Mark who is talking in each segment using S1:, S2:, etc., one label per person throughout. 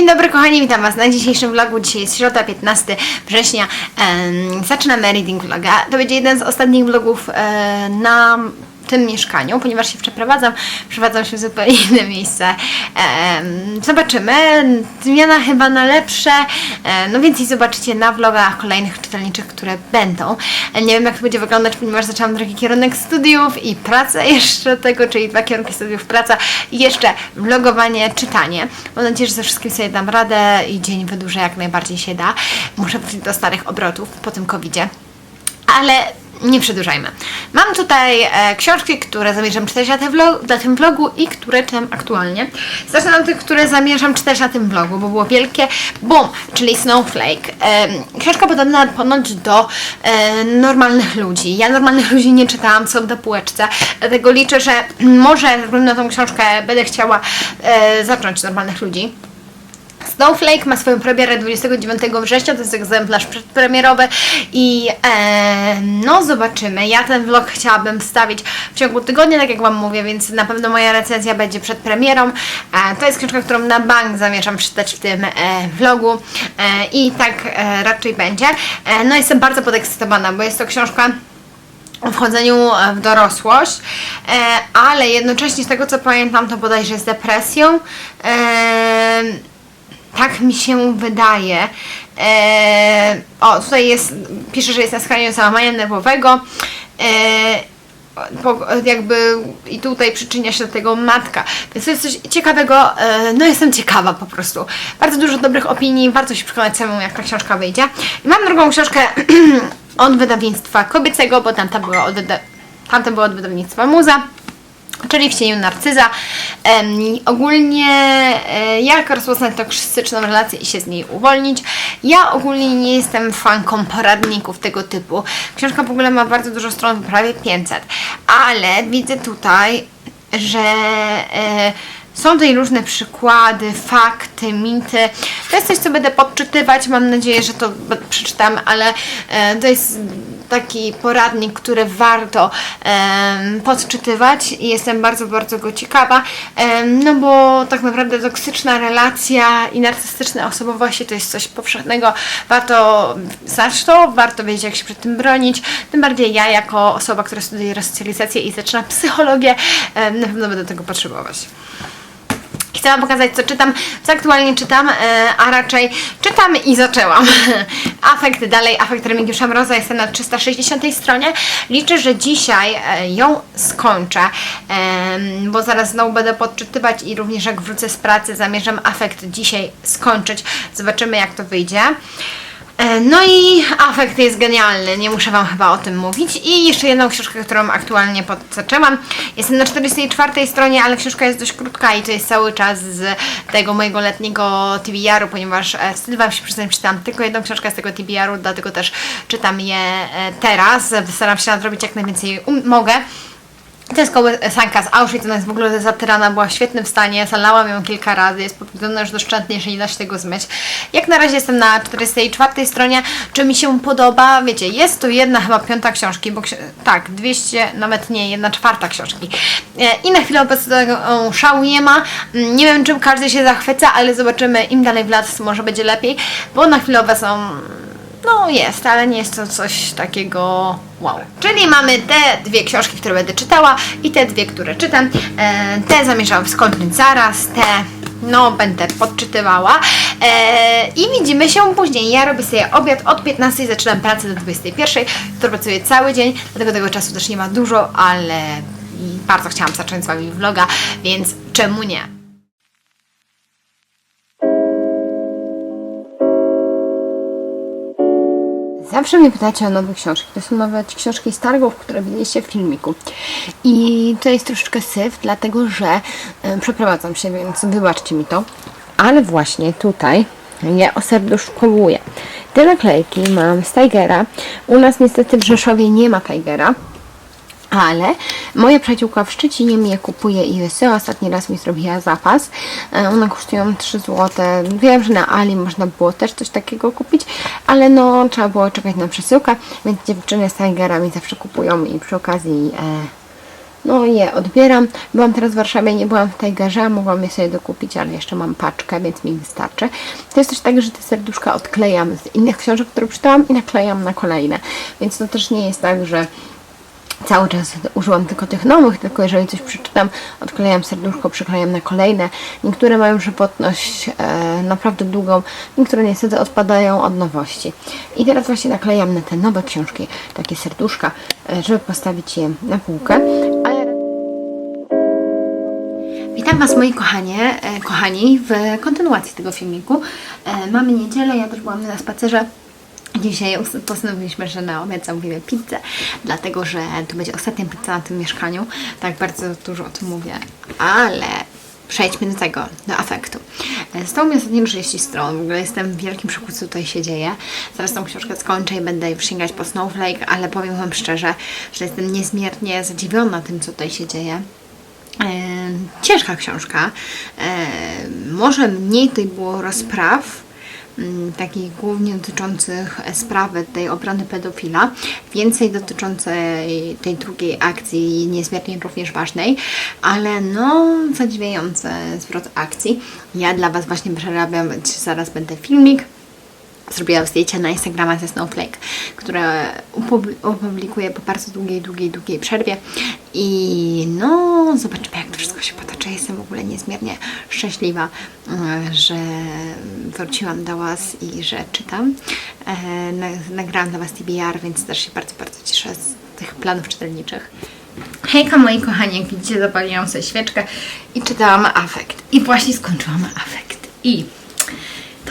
S1: Dzień dobry kochani, witam Was na dzisiejszym vlogu. Dzisiaj jest środa, 15 września. Zaczynamy reading vloga. To będzie jeden z ostatnich vlogów e, na tym mieszkaniu, ponieważ się przeprowadzam, przeprowadzam się w zupełnie inne miejsce. Zobaczymy. Zmiana chyba na lepsze. No więcej zobaczycie na vlogach kolejnych czytelniczych, które będą. Nie wiem jak to będzie wyglądać, ponieważ zaczęłam drugi kierunek studiów i pracę jeszcze tego, czyli dwa kierunki studiów, praca i jeszcze vlogowanie, czytanie. Mam nadzieję, że ze wszystkim sobie dam radę i dzień wydłużę jak najbardziej się da. Muszę wrócić do starych obrotów po tym covidzie. Ale nie przedłużajmy. Mam tutaj e, książki, które zamierzam czytać na, tym vlog, na tym vlogu i które czytam aktualnie. Zacznę od tych, które zamierzam czytać na tym vlogu, bo było wielkie boom, czyli Snowflake. E, książka podobna ponoć do e, normalnych ludzi. Ja normalnych ludzi nie czytałam, są na półeczce, dlatego liczę, że może ze względu na tą książkę będę chciała e, zacząć normalnych ludzi. Snowflake ma swoją premierę 29 września, to jest egzemplarz przedpremierowy i e, no zobaczymy. Ja ten vlog chciałabym wstawić w ciągu tygodnia, tak jak Wam mówię, więc na pewno moja recenzja będzie przed premierą. E, to jest książka, którą na bank zamierzam czytać w tym e, vlogu e, i tak e, raczej będzie. E, no jestem bardzo podekscytowana, bo jest to książka o wchodzeniu e, w dorosłość, e, ale jednocześnie z tego co pamiętam to bodajże z depresją. E, tak mi się wydaje. E, o, tutaj jest, pisze, że jest na skraju załamania nerwowego. E, po, jakby i tutaj przyczynia się do tego matka. Więc to jest coś ciekawego, e, no jestem ciekawa po prostu. Bardzo dużo dobrych opinii, warto się przekonać samemu jak ta książka wyjdzie. I mam drugą książkę od wydawnictwa kobiecego, bo tamta była od, tamta była od wydawnictwa Muza czyli w cieniu narcyza. Em, ogólnie e, jak rozpoznać toksyczną relację i się z niej uwolnić. Ja ogólnie nie jestem fanką poradników tego typu. Książka w ogóle ma bardzo dużo stron, prawie 500, ale widzę tutaj, że e, są tutaj różne przykłady, fakty, mity. To jest coś, co będę podczytywać. Mam nadzieję, że to przeczytam, ale e, to jest taki poradnik, który warto em, podczytywać i jestem bardzo, bardzo go ciekawa. Em, no bo tak naprawdę toksyczna relacja i narcystyczne osobowości to jest coś powszechnego. Warto znać to, warto wiedzieć, jak się przed tym bronić. Tym bardziej ja, jako osoba, która studiuje resocjalizację i zaczyna psychologię, em, na pewno będę tego potrzebować. Chciałam pokazać, co czytam, co aktualnie czytam, e, a raczej czytam i zaczęłam. Afekt dalej, afekt Remigiusza Mroza, jestem na 360 stronie. Liczę, że dzisiaj e, ją skończę, bo zaraz znowu będę podczytywać i również jak wrócę z pracy zamierzam afekt dzisiaj skończyć. Zobaczymy, jak to wyjdzie. E, No i afekt jest genialny, nie muszę Wam chyba o tym mówić. I jeszcze jedną książkę, którą aktualnie podzaczęłam. Jestem na 44 stronie, ale książka jest dość krótka i to jest cały czas z tego mojego letniego TBR-u, ponieważ e, wstyd Wam się przyznać, czytam tylko jedną książkę z tego TBR-u, dlatego też czytam je e, teraz. Staram się nadrobić jak najwięcej um- mogę. To jest kołysanka z Auschwitz, ona jest w ogóle zatyrana, była w świetnym stanie, zalałam ją kilka razy, jest powiedzona już doszczętnie, jeżeli da się tego zmyć. Jak na razie jestem na 44 stronie, czy mi się podoba, wiecie, jest to jedna chyba piąta książki, bo ksi- tak, 200, nawet nie, jedna czwarta książki. E, I na chwilę obecną szału nie ma, Mm, nie wiem czym każdy się zachwyca, ale zobaczymy, im dalej w las może będzie lepiej, bo na chwilę obecną no jest, ale nie jest to coś takiego wow. Czyli mamy te dwie książki, które będę czytała i te dwie, które czytam. E, te zamierzam skończyć zaraz, te no będę podczytywała. E, I widzimy się później. Ja robię sobie obiad od 15, zaczynam pracę do 21, to pracuję cały dzień, dlatego tego czasu też nie ma dużo, ale bardzo chciałam zacząć z Wami vloga, więc czemu nie? Zawsze mnie pytacie o nowe książki. To są nawet książki z targów, które widzieliście w filmiku. I to jest troszeczkę syf, dlatego że e, przeprowadzam się, więc wybaczcie mi to. Ale właśnie tutaj je oserduszkowuję. Te naklejki mam z Tigera. U nas niestety w Rzeszowie nie ma Tigera. Ale moja przyjaciółka w Szczecinie mi je kupuje i wysyła. Ostatni raz mi zrobiła zapas. E, One kosztują 3 zł. Wiem, że na Ali można było też coś takiego kupić, ale no trzeba było czekać na przesyłkę, więc dziewczyny z Tigera mi zawsze kupują i przy okazji e, no je odbieram. Byłam teraz w Warszawie, nie byłam w Tigerze, mogłam je sobie dokupić, ale jeszcze mam paczkę, więc mi wystarczy. To jest też tak, że te serduszka odklejam z innych książek, które czytałam i naklejam na kolejne. Więc to też nie jest tak, że cały czas użyłam tylko tych nowych, tylko jeżeli coś przeczytam, odklejam serduszko, przyklejam na kolejne. Niektóre mają żywotność e, naprawdę długą, niektóre niestety odpadają od nowości. I teraz właśnie naklejam na te nowe książki takie serduszka, e, żeby postawić je na półkę. Witam Was moi kochanie, e, kochani w kontynuacji tego filmiku. E, mamy niedzielę, ja też byłam na spacerze. Dzisiaj postanowiliśmy, że na obiad zamówimy pizzę, dlatego że to będzie ostatnia pizza na tym mieszkaniu. Tak bardzo dużo o tym mówię, ale przejdźmy do tego, do afektu. Zostało mi ostatnio 30 stron, w ogóle jestem w wielkim szoku, co tutaj się dzieje. Zaraz tą książkę skończę i będę sięgać po Snowflake, ale powiem Wam szczerze, że jestem niezmiernie zadziwiona tym, co tutaj się dzieje. E, ciężka książka. E, może mniej tutaj było rozpraw, takich głównie dotyczących e, sprawy tej obrony pedofila, więcej dotyczącej tej drugiej akcji, niezmiernie również ważnej, ale no zadziwiający zwrot akcji. Ja dla Was właśnie przerabiam, zaraz będę filmik zrobiłam zdjęcia na Instagrama ze Snowflake, które opublikuję po bardzo długiej, długiej, długiej przerwie i no zobaczymy jak to wszystko się potoczy. Jestem w ogóle niezmiernie szczęśliwa, e, że wróciłam do Was i że czytam. E, na- Nagrałam dla Was TBR, więc też się bardzo, bardzo cieszę z tych planów czytelniczych. Hejka moi kochani, jak widzicie zapaliłam sobie świeczkę i czytałam Afekt. I właśnie skończyłam Afekt. I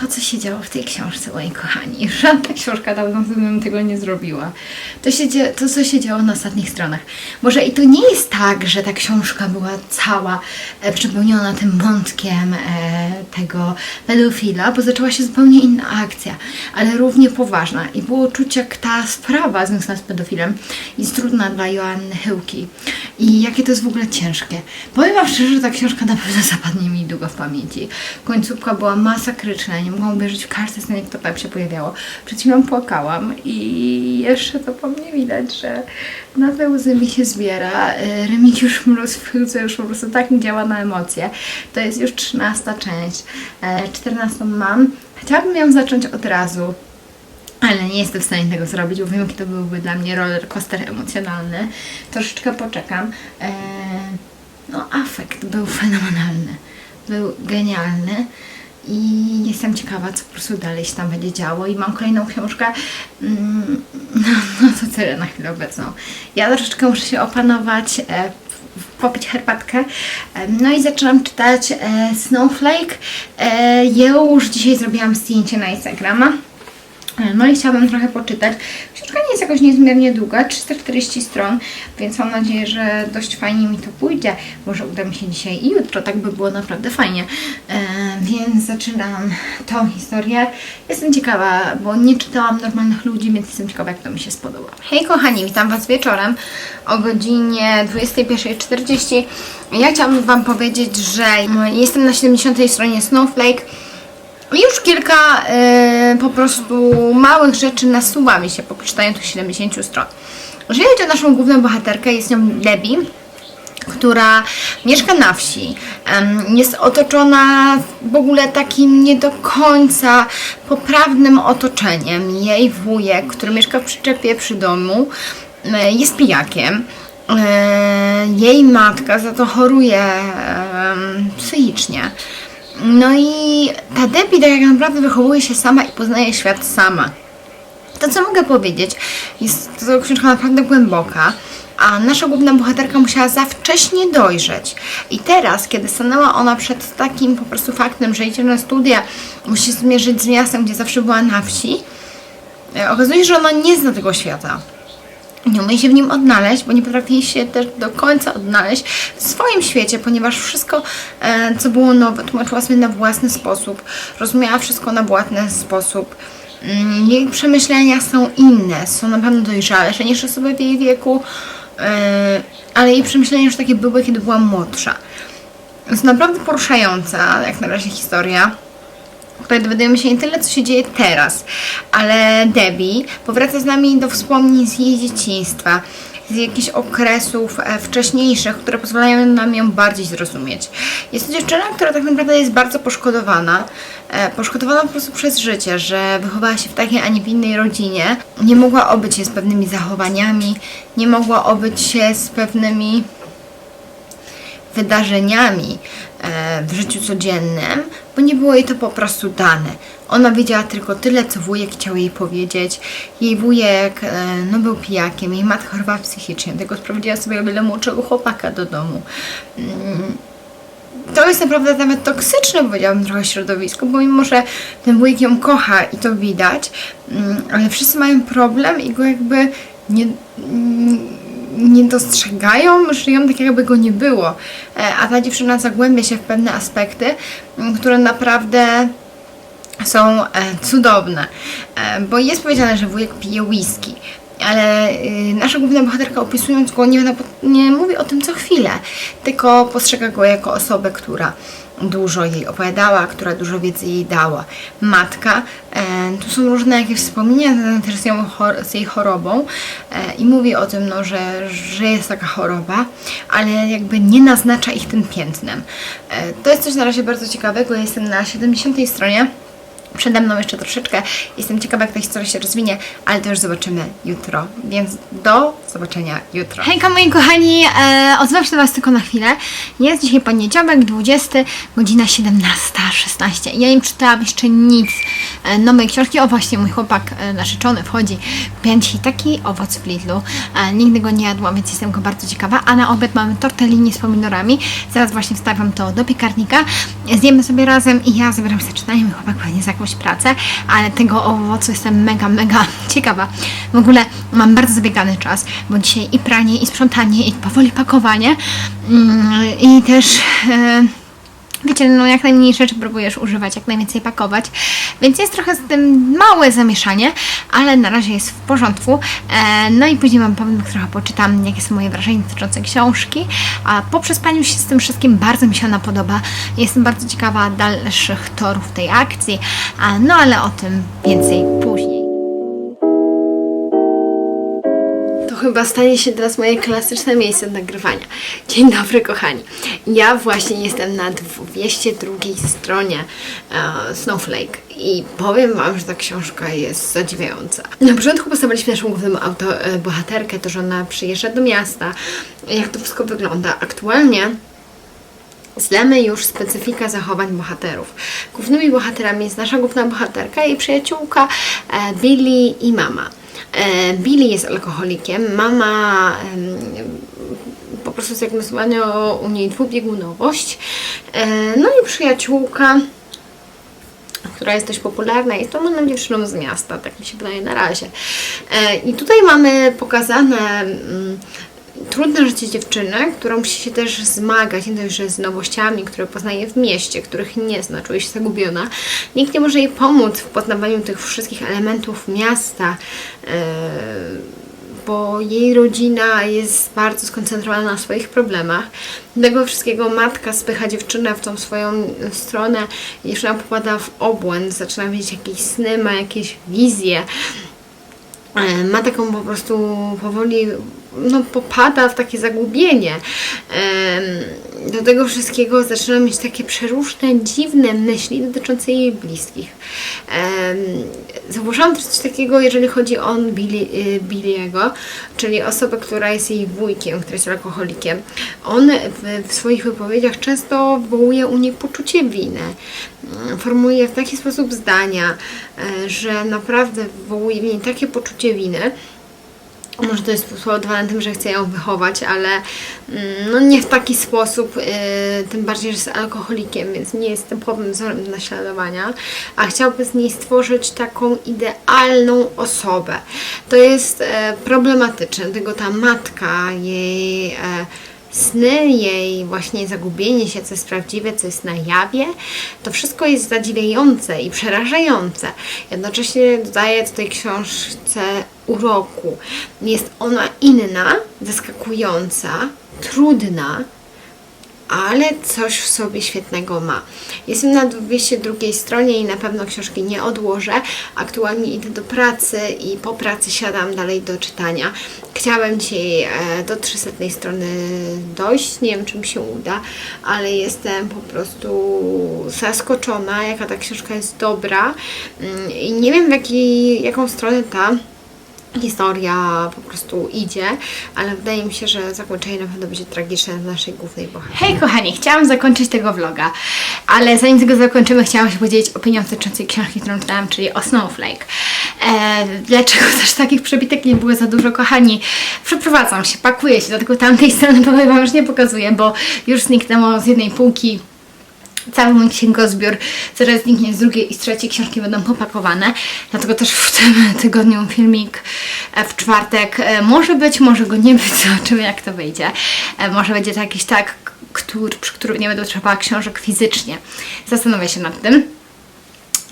S1: to, co się działo w tej książce, moi kochani. Żadna książka dawno bym tego nie zrobiła. To, się to, co się działo na ostatnich stronach. Może i to nie jest tak, że ta książka była cała e, przepełniona tym wątkiem e, tego pedofila, bo zaczęła się zupełnie inna akcja, ale równie poważna. I było czuć, jak ta sprawa związana z pedofilem jest trudna dla Joanny Chyłki. I jakie to jest w ogóle ciężkie. Powiem Wam szczerze, że ta książka na pewno zapadnie mi długo w pamięci. Końcówka była masakryczna, nie mogłam uwierzyć w każdy scenie, kto tam się pojawiało. Przed chwilą płakałam i jeszcze to po mnie widać, że na te łzy mi się zbiera. Y, Remigiusz Mróz w Chyłce już po prostu tak mi działa na emocje. To jest już 13 część. E, 14 mam. Chciałabym ją zacząć od razu. Ale nie jestem w stanie tego zrobić, bo wiem, jaki to byłby dla mnie roller coaster emocjonalny. Troszeczkę poczekam. Eee, no, afekt był fenomenalny. Był genialny. I jestem ciekawa, co po prostu dalej się tam będzie działo. I mam kolejną książkę. No, no to tyle na chwilę obecną. Ja troszeczkę muszę się opanować, e, popić herbatkę. E, No i zaczynam czytać e, Snowflake. E, już dzisiaj zrobiłam zdjęcie na Instagrama. No i chciałabym trochę poczytać. Książka nie jest jakoś niezmiernie długa, 340 stron, więc mam nadzieję, że dość fajnie mi to pójdzie. Może uda mi się dzisiaj i jutro, tak by było naprawdę fajnie. E, więc zaczynam tą historię. Jestem ciekawa, bo nie czytałam normalnych ludzi, więc jestem ciekawa, jak to mi się spodoba. Hej kochani, witam Was wieczorem o godzinie 21.40. Ja chciałabym Wam powiedzieć, że jestem na 70 stronie Snowflake. Już kilka e, po prostu małych rzeczy nasuwa mi się po przeczytaniu tych 70 stron. Jeżeli chodzi o naszą główną bohaterkę, jest nią Debbie, która mieszka na wsi. Jest otoczona w ogóle takim nie do końca poprawnym otoczeniem. Jej wujek, który mieszka w przyczepie przy domu, e, jest pijakiem. E, Jej matka za to choruje psychicznie. No i ta Debbie tak naprawdę wychowuje się sama i poznaje świat sama. To, co mogę powiedzieć, jest to książka naprawdę głęboka, a nasza główna bohaterka musiała za wcześnie dojrzeć. I teraz, kiedy stanęła ona przed takim po prostu faktem, że idzie na studia, musi zmierzyć z miastem, gdzie zawsze była na wsi, e, okazuje się, że ona nie zna tego świata. Nie umie się w nim odnaleźć, bo nie potrafi się też do końca odnaleźć w swoim świecie, ponieważ wszystko, e, co było nowe, tłumaczyła sobie na własny sposób, rozumiała wszystko na własny sposób. Mm, Jej przemyślenia są inne, są na pewno dojrzalsze niż osoby w jej wieku, e, ale jej przemyślenia już takie były, kiedy była młodsza. Jest naprawdę poruszająca, jak na razie, historia której dowiadujemy się nie tyle, co się dzieje teraz, ale Debbie powraca z nami do wspomnień z jej dzieciństwa. z jakichś okresów e, wcześniejszych, które pozwalają nam ją bardziej zrozumieć. Jest to dziewczyna, która tak naprawdę jest bardzo poszkodowana. E, poszkodowana po prostu przez życie, że wychowała się w takiej, a nie w innej rodzinie. Nie mogła obyć się z pewnymi zachowaniami, nie mogła obyć się z pewnymi wydarzeniami e, w życiu codziennym, bo nie było jej to po prostu dane. Ona wiedziała tylko tyle, co wujek chciał jej powiedzieć. Jej wujek e, no, był pijakiem, jej matka chorowała psychicznie, tego sprowadziła sobie wiele młodszego chłopaka do domu. Mm, to jest naprawdę nawet toksyczne, powiedziałabym, trochę środowisko, bo mimo, że ten wujek ją kocha i to widać, mm, ale wszyscy mają problem i go jakby nie, mm, nie dostrzegają, żyją tak jakby go nie było. E, A ta dziewczyna zagłębia się w pewne aspekty, mm, które naprawdę są e, cudowne. E, Bo jest powiedziane, że wujek pije whisky. Ale y, nasza główna bohaterka opisując go nie, nie mówi o tym co chwilę, tylko postrzega go jako osobę, która dużo jej opowiadała, która dużo wiedzy jej dała. Matka, e, tu są różne jakieś wspomnienia też z, ją, z jej chorobą e, i mówi o tym, no, że, że jest taka choroba, ale jakby nie naznacza ich tym piętnem. E, to jest coś na razie bardzo ciekawego, jestem na 70 stronie. Przede mną jeszcze troszeczkę. Jestem ciekawa, jak ta historia się rozwinie, ale to już zobaczymy jutro. Więc do zobaczenia jutro. Hejka moi kochani, e, odzywam się do Was tylko na chwilę. Jest dzisiaj poniedziałek, 20, godzina 17.16. Ja nie czytałam jeszcze nic e, nowej książki. O właśnie, mój chłopak e, narzeczony wchodzi. Dzisiaj taki owoc w Lidlu. E, nigdy go nie jadłam, więc jestem go bardzo ciekawa. A na obiad mamy tortellini z pomidorami. Zaraz właśnie wstawiam to do piekarnika. Zjemy sobie razem i ja zabieram się czytanie. Mój chłopak pewnie za jakąś pracę, ale tego owocu jestem mega, mega ciekawa. W ogóle mam bardzo zabiegany czas, bo dzisiaj i pranie, i sprzątanie, i powoli pakowanie. Mm, I też... Wiecie, no jak najmniej rzeczy próbujesz używać, jak najwięcej pakować, więc jest trochę z tym małe zamieszanie, ale na razie jest w porządku. E, no i później Wam powiem, trochę poczytam, jakie są moje wrażenia dotyczące książki, a po przespaniu się z tym wszystkim bardzo mi się ona podoba. Jestem bardzo ciekawa dalszych torów tej akcji, a, no ale o tym więcej później. Chyba stanie się teraz moje klasyczne miejsce nagrywania. Dzień dobry, kochani. Ja właśnie jestem na 202 stronie e, Snowflake i powiem Wam, że ta książka jest zadziwiająca. Na początku postawiliśmy naszą główną auto, e, bohaterkę, to że ona przyjeżdża do miasta, jak to wszystko wygląda. Aktualnie Znamy już specyfikę zachowań bohaterów. Głównymi bohaterami jest nasza główna bohaterka, jej przyjaciółka e, Billy i mama. E, Billy jest alkoholikiem, mama po prostu zdiagnozowano u niej dwubiegunowość. E, no i przyjaciółka która jest dość popularna, jest to młodą dziewczyną z miasta, tak mi się wydaje na razie. E, I tutaj mamy pokazane mm, trudne życie dziewczyny, która musi się też zmagać, nie dość, że z nowościami, które poznaje w mieście, których nie zna, czuje się zagubiona. Nikt nie może jej pomóc w poznawaniu tych wszystkich elementów miasta, e, bo jej rodzina jest bardzo skoncentrowana na swoich problemach. Tego wszystkiego matka spycha dziewczynę w tą swoją stronę i dziewczyna popada w obłęd, zaczyna mieć jakieś sny, ma jakieś wizje e, ma taką po prostu powoli, no popada w takie zagubienie. Do tego wszystkiego zaczyna mieć takie przeróżne, dziwne myśli dotyczące jej bliskich. Zauważyłam też coś takiego, jeżeli chodzi o Billy, y, czyli osobę, która jest jej wujkiem, który jest alkoholikiem. On w, swoich wypowiedziach często wywołuje u niej poczucie winy. Mm, Formuluje w taki sposób zdania, e, że naprawdę wywołuje w niej takie poczucie winy, może to jest spowodowane tym, że chce ją wychować, ale mm, no nie w taki sposób, yy, tym bardziej, że jest alkoholikiem, więc nie jest typowym wzorem do naśladowania, a chciałby z niej stworzyć taką idealną osobę. To jest e, problematyczne, dlatego ta matka, jej e, sny, jej właśnie zagubienie się, co jest prawdziwe, co jest na jawie, to wszystko jest zadziwiające i przerażające. Jednocześnie dodaje do tej książce uroku. Jest ona inna, zaskakująca, trudna, ale coś w sobie świetnego ma. Jestem na 202 stronie i na pewno książki nie odłożę. Aktualnie idę do pracy i po pracy siadam dalej do czytania. Chciałabym dzisiaj e, do 300 strony dojść, nie wiem czy mi się uda, ale jestem po prostu zaskoczona, jaka ta książka jest dobra Mm, i nie wiem w jaki, jaką stronę ta historia po prostu idzie, ale wydaje mi się, że zakończenie na pewno będzie tragiczne w naszej głównej bohaterce. Hej kochani, chciałam zakończyć tego vloga, ale zanim tego zakończymy, chciałam się podzielić opinią dotyczącej książki, którą czytałam, czyli o Snowflake. E, dlaczego też takich przebitek nie było za dużo, kochani? Przeprowadzam się, pakuję się, dlatego tamtej strony powiem Wam już nie pokazuję, bo już zniknęło z jednej półki cały mój księgozbiór zaraz zniknie z drugiej i z trzeciej książki będą popakowane. Dlatego też w tym tygodniu filmik e, w czwartek e, może być, może go nie być, zobaczymy jak to wyjdzie. E, Może będzie to jakiś tak, który, przy którym nie będę trzeba książek fizycznie. Zastanowię się nad tym.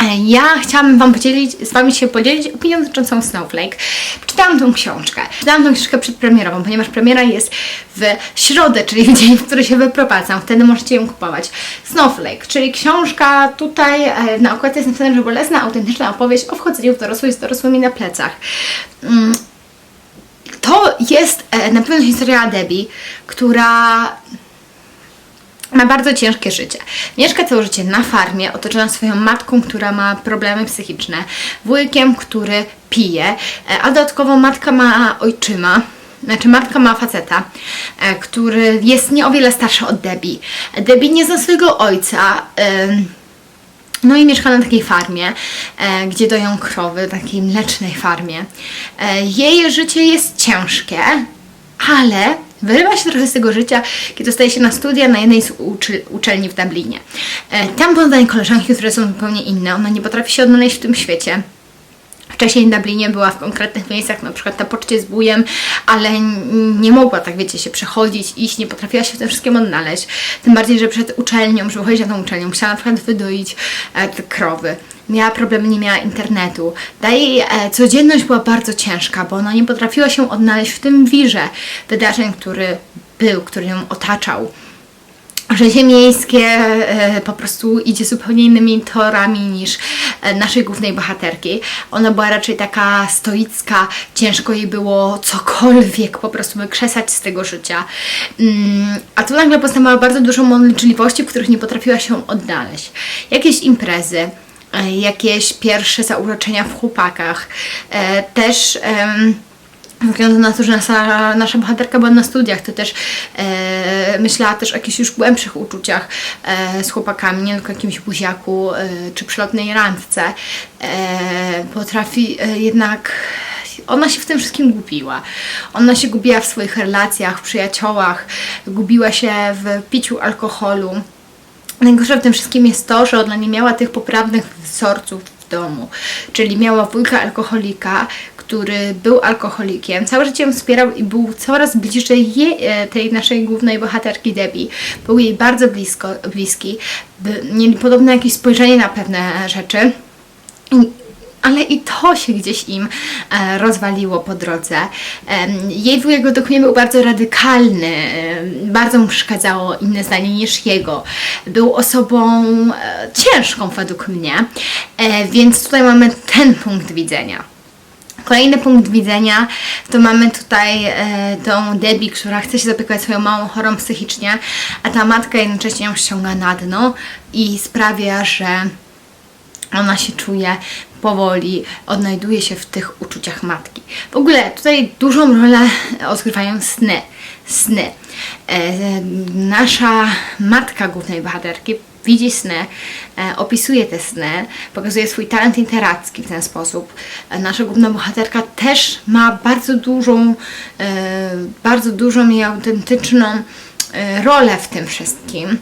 S1: E, Ja chciałabym Wam podzielić, z Wami się podzielić opinią dotyczącą Snowflake. Czytałam tą książkę. Czytałam tą książkę przedpremierową, ponieważ premiera jest w środę, czyli w dzień, w który się wyprowadzam. Wtedy możecie ją kupować. Snowflake, czyli książka tutaj e, na okładce jest napisane, że bolesna, autentyczna opowieść o wchodzeniu w dorosłość z dorosłymi na plecach. Mm, To jest e, na pewno historia Debbie, która ma bardzo ciężkie życie. Mieszka całe życie na farmie, otoczona swoją matką, która ma problemy psychiczne, wujkiem, który pije, e, a dodatkowo matka ma ojczyma. Znaczy, matka ma faceta, e, który jest nie o wiele starszy od Debbie. Debbie nie zna swojego ojca. no i mieszka na takiej farmie, e, gdzie doją krowy, takiej mlecznej farmie. Jej życie jest ciężkie, ale wyrywa się trochę z tego życia, kiedy dostaje się na studia na jednej z uczelni w Dublinie. E, tam poznaje koleżanki, które są zupełnie inne. Ona nie potrafi się odnaleźć w tym świecie. Wcześniej w Dublinie była w konkretnych miejscach, na przykład na poczcie z wujem, ale nie mogła, tak wiecie, się przechodzić, iść, nie potrafiła się w tym wszystkim odnaleźć. Tym bardziej, że przed uczelnią, żeby chodzić na tą uczelnię, musiała na przykład wydoić e, te krowy. Miała problemy, nie miała internetu. Ta jej e, codzienność była bardzo ciężka, bo ona nie potrafiła się odnaleźć w tym wirze wydarzeń, który był, który ją otaczał życie miejskie e, po prostu idzie zupełnie innymi torami niż e, naszej głównej bohaterki. Ona była raczej taka stoicka, ciężko jej było cokolwiek po prostu wykrzesać z tego życia. Mm, a tu nagle poznała bardzo dużo mądrliwości, w których nie potrafiła się odnaleźć. Jakieś imprezy, jakieś pierwsze zauroczenia w chłopakach, e, też... ze względu na to, że nasza, nasza bohaterka była na studiach, to też e, myślała też o jakichś już głębszych uczuciach e, z chłopakami, nie tylko jakimś buziaku e, czy przelotnej randce. E, potrafi e, jednak ona się w tym wszystkim gubiła. Ona się gubiła w swoich relacjach, w przyjaciołach, gubiła się w piciu alkoholu. Najgorsze w tym wszystkim jest to, że ona nie miała tych poprawnych wzorców w domu. Czyli miała wujka alkoholika, który był alkoholikiem, całe życie ją wspierał i był coraz bliżej jej, e, tej naszej głównej bohaterki Debbie. Był jej bardzo blisko, bliski. Mieli podobne jakieś spojrzenie na pewne rzeczy. Ale i to się gdzieś im e, rozwaliło po drodze. Jej według mnie był bardzo radykalny, bardzo mu przeszkadzało inne zdanie niż jego. Był osobą e, ciężką według mnie, e, więc tutaj mamy ten punkt widzenia. Kolejny punkt widzenia to mamy tutaj e, tą Debbie, która chce się zaopiekować swoją małą chorą psychicznie, a ta matka jednocześnie ją ściąga na dno i sprawia, że ona się czuje powoli, odnajduje się w tych uczuciach matki. W ogóle tutaj dużą rolę odgrywają sny. Sny. E, nasza matka głównej bohaterki widzi sny, e, opisuje te sny, pokazuje swój talent literacki w ten sposób. E, nasza główna bohaterka też ma bardzo dużą, e, bardzo dużą i autentyczną e, rolę w tym wszystkim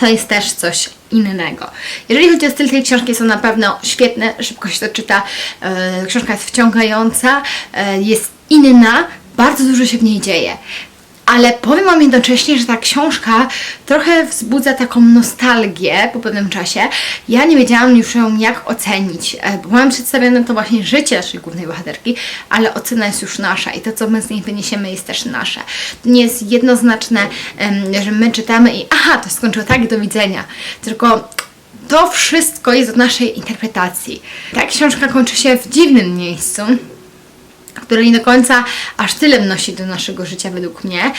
S1: to jest też coś innego. Jeżeli chodzi o styl tej książki, są na pewno świetne, szybko się to czyta, e, książka jest wciągająca, e, jest inna, bardzo dużo się w niej dzieje. Ale powiem Wam jednocześnie, że ta książka trochę wzbudza taką nostalgię po pewnym czasie. Ja nie wiedziałam już ją jak ocenić, e, bo mam przedstawione to właśnie życie naszej głównej bohaterki, ale ocena jest już nasza i to, co my z niej wyniesiemy, jest też nasze. To nie jest jednoznaczne, że my czytamy i aha, to skończyło tak, do widzenia. Tylko to wszystko jest od naszej interpretacji. Ta książka kończy się w dziwnym miejscu, które nie do końca aż tyle wnosi do naszego życia według mnie,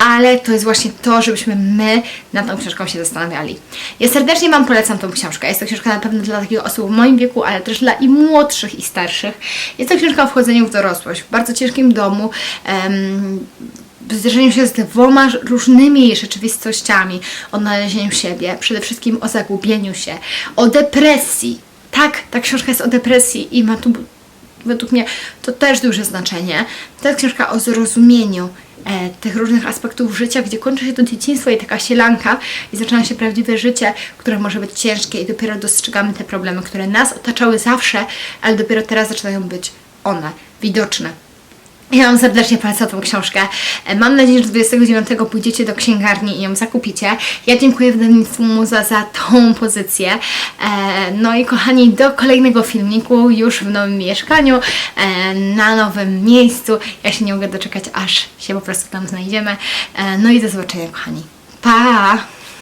S1: ale to jest właśnie to, żebyśmy my nad tą książką się zastanawiali. Ja serdecznie Wam polecam tą książkę. Jest to książka na pewno dla takich osób w moim wieku, ale też dla i młodszych, i starszych. Jest to książka o wchodzeniu w dorosłość, w bardzo ciężkim domu, em, zderzeniu się z dwoma różnymi rzeczywistościami, odnalezieniu siebie, przede wszystkim o zagubieniu się, o depresji. Tak, ta książka jest o depresji i ma tu według mnie to też duże znaczenie. To jest książka o zrozumieniu e, tych różnych aspektów życia, gdzie kończy się to dzieciństwo i taka sielanka i zaczyna się prawdziwe życie, które może być ciężkie i dopiero dostrzegamy te problemy, które nas otaczały zawsze, ale dopiero teraz zaczynają być one widoczne. Ja Wam serdecznie polecam tą książkę. E, Mam nadzieję, że 29 pójdziecie do księgarni i ją zakupicie. Ja dziękuję wydawnictwu Muza za tą pozycję. E, No i kochani, do kolejnego filmiku już w nowym mieszkaniu, e, na nowym miejscu. Ja się nie mogę doczekać, aż się po prostu tam znajdziemy. No i do zobaczenia, kochani. Pa!